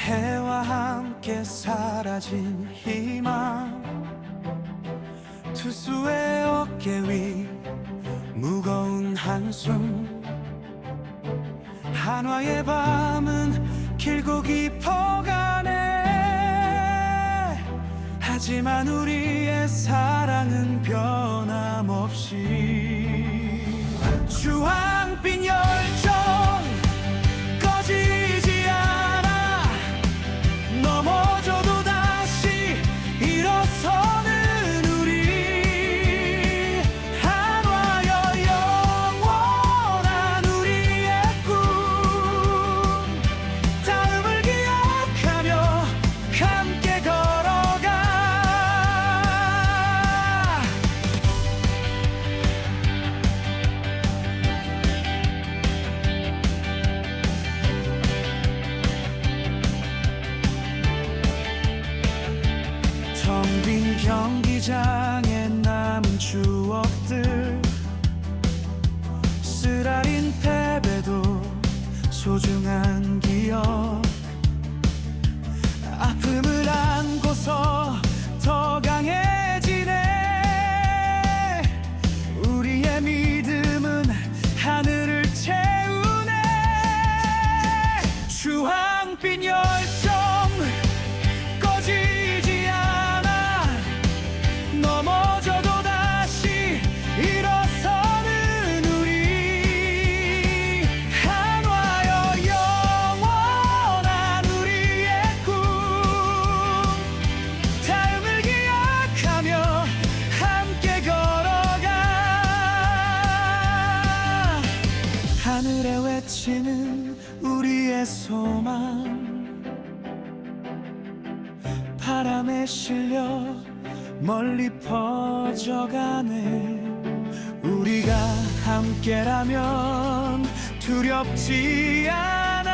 해와 함께 사라진 희망 투수의 어깨 위 무거운 한숨. 한화의 밤은 길고 깊어가네. 하지만 우리의 사랑은 변함없이 주황빛 열 소중한 기억. 아픔을 외치는 우리의 소망. 바람에 실려 멀리 퍼져가네. 우리가 함께라면 두렵지 않아